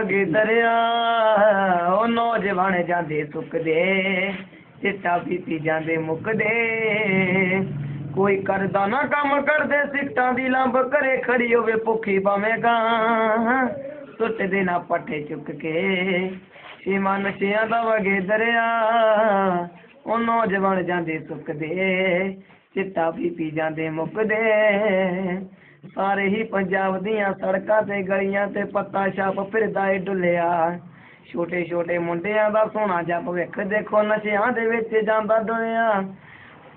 ਵਗੇ ਦਰਿਆ, ਉਹ ਨੌਜਵਾਨ ਜਾਂਦੇ ਸੁੱਕਦੇ, ਚਿੱਟਾ ਪੀਤੀ ਜਾਂਦੇ ਮੁੱਕਦੇ। ਕੋਈ ਕਰਦਾ ਨਾ ਕੰਮ ਕਰਦੇ ਸਿੱਟਾਂ ਦੀ ਲੰਬ ਘਰੇ ਖੜੀ ਹੋਵੇ ਭੁੱਖੀ ਭਾਵੇਂਗਾ ਸੁੱਟਦੇ ਨਾ ਪੱਠੇ ਚੁੱਕ ਕੇ ਸੀਮਾ ਨਸ਼ਿਆਂ ਦਾ ਵਗੇ ਦਰਿਆ। ਉਹ ਨੌਜਵਾਨ ਜਾਂਦੇ ਸੁੱਕਦੇ, ਚਿੱਟਾ ਪੀਤੀ ਜਾਂਦੇ ਮੁੱਕਦੇ। ਸਾਰੇ ਹੀ ਪੰਜਾਬ ਦੀਆਂ ਸੜਕਾਂ ਤੇ ਗਲੀਆਂ ਤੇ ਪੱਤਾ ਛਾਪ ਫਿਰਦਾ ਏ ਡੁੱਲਿਆ। ਛੋਟੇ ਛੋਟੇ ਮੁੰਡਿਆਂ ਦਾ ਸੋਹਣਾ ਜੱਪ ਵੇਖ ਦੇਖੋ, ਨਸ਼ਿਆਂ ਦੇ ਵਿੱਚ ਜਾਂਦਾ ਡੁੱਲਿਆ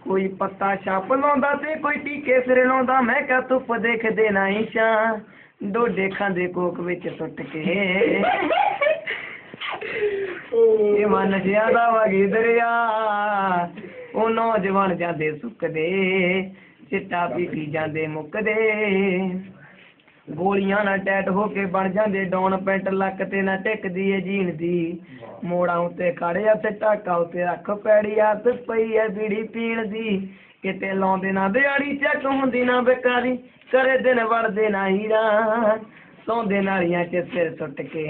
ਕੋਈ ਪੱਤਾ ਛਾਪ ਲਾਉਂਦਾ ਤੇ ਕੋਈ ਟੀਕੇ ਸਿਰ ਲਾਉਂਦਾ। ਮੈਂ ਕਿਹਾ, ਧੁੱਪ ਦੇਖਦੇ ਨਹੀਂ ਛਾਂ। ਡੋਡੇ ਖਾਂਦੇ ਕੋਕ ਵਿੱਚ ਸੁੱਟ ਕੇ। ਇਹ ਮਨ ਜ਼ਿਆਦਾ ਵਗੀ ਦਰਿਆ। ਉਹ ਨੌਜਵਾਨ ਜਾਂਦੇ ਸੁੱਕਦੇ। ਚਿੱਟਾ ਪੀਤੀ ਜਾਂਦੇ ਮੁੱਕਦੇ। ਗੋਲੀਆਂ ਨਾਲ ਟੈਟ ਹੋ ਕੇ ਬਣ ਜਾਂਦੇ। ਡੌਨ ਪੈਂਟ ਲੱਕ ਤੇ ਨਾ ਟਿਕਦੀ ਏ ਜੀਣ ਦੀ। ਮੋੜਾਂ ਉੱਤੇ ਖੜਿਆ ਤੇ ਟਾਕਾ ਉੱਤੇ ਰੱਖ ਪੈੜੀ ਹੱਥ ਪਈ ਐ ਬੀੜੀ ਪੀਣ ਦੀ। ਕਿਤੇ ਲਾਉਂਦੇ ਨਾ ਦਿਹਾੜੀ ਚੱਕ ਹੁੰਦੀ ਨਾ ਬੇਕਾਰੀ। ਕਰੇ ਦਿਨ ਵੜਦੇ ਨਾ ਹੀਰਾ। ਸੌਂਦੇ ਨਾਲੀਆਂ 'ਚ ਸਿਰ ਸੁੱਟ ਕੇ।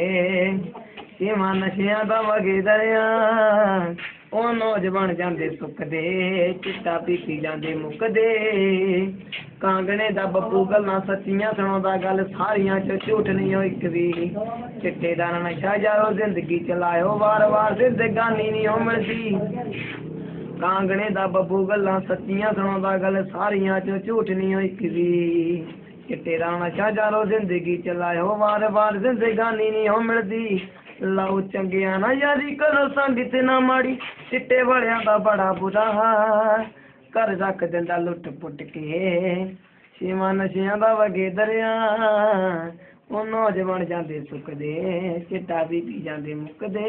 ਸੀਮਾ ਨਸ਼ਿਆਂ ਦਾ ਵਗੇ ਦਰਿਆ। ਉਹ ਨੌਜਵਾਨ ਜਾਂਦੇ ਸੁੱਕਦੇ, ਚਿੱਟਾ ਪੀਤੀ ਜਾਂਦੇ ਮੁੱਕਦੇ। ਕਾਂਗਣੇ ਦਾ ਬੱਬੂ ਗੱਲਾਂ ਸੱਚੀਆਂ ਸੁਣਾਉਂਦਾ ਗੱਲ, ਸਾਰੀਆਂ ਚ ਝੂਠ ਨਹੀਂ ਹੋਈ ਇੱਕ ਵੀ। ਚਿੱਟੇ ਦਾ ਨਸ਼ਾ ਜਾਰੋ ਜ਼ਿੰਦਗੀ ਚਲਾਇਓ ਵਾਰ-ਵਾਰ ਜ਼ਿੰਦਗਾਨੀ ਨਹੀਂ ਹੋ ਮਿਲਦੀ। ਕਾਂਗਣੇ ਦਾ ਬੱਬੂ ਗੱਲਾਂ ਸੱਚੀਆਂ ਸੁਣਾਉਂਦਾ ਗੱਲ, ਸਾਰੀਆਂ ਚ ਝੂਠ ਨਹੀਂ ਹੋਈ ਇੱਕ ਵੀ। ਚਿੱਟੇ ਦਾ ਨਸ਼ਾ ਜਾਰੋ ਜ਼ਿੰਦਗੀ ਚਲਾਇਓ ਵਾਰ-ਵਾਰ ਜ਼ਿੰਦਗਾਨੀ ਨਹੀਂ ਹੋ ਮਿਲਦੀ। ਲਓ ਚੰਗਿਆਂ ਨਾ ਯਾਰੀ ਕਰੋ ਤੇ ਨਾ ਮਾੜੀ, ਚਿੱਟੇ ਵਾਲਿਆਂ ਦਾ ਬੜਾ ਬੁਰਾ ਹਾਲ। ਘਰ ਰੱਖ ਦਿੰਦਾ ਲੁੱਟ ਪੁੱਟ ਕੇ ਸੀਮਾ ਨਸ਼ਿਆਂ ਦਾ ਵਗੇ ਦਰਿਆ। ਉਹ ਨੌਜਵਾਨ ਜਾਂਦੇ ਸੁੱਕਦੇ, ਚਿੱਟਾ ਵੀ ਪੀ ਜਾਂਦੇ ਮੁੱਕਦੇ।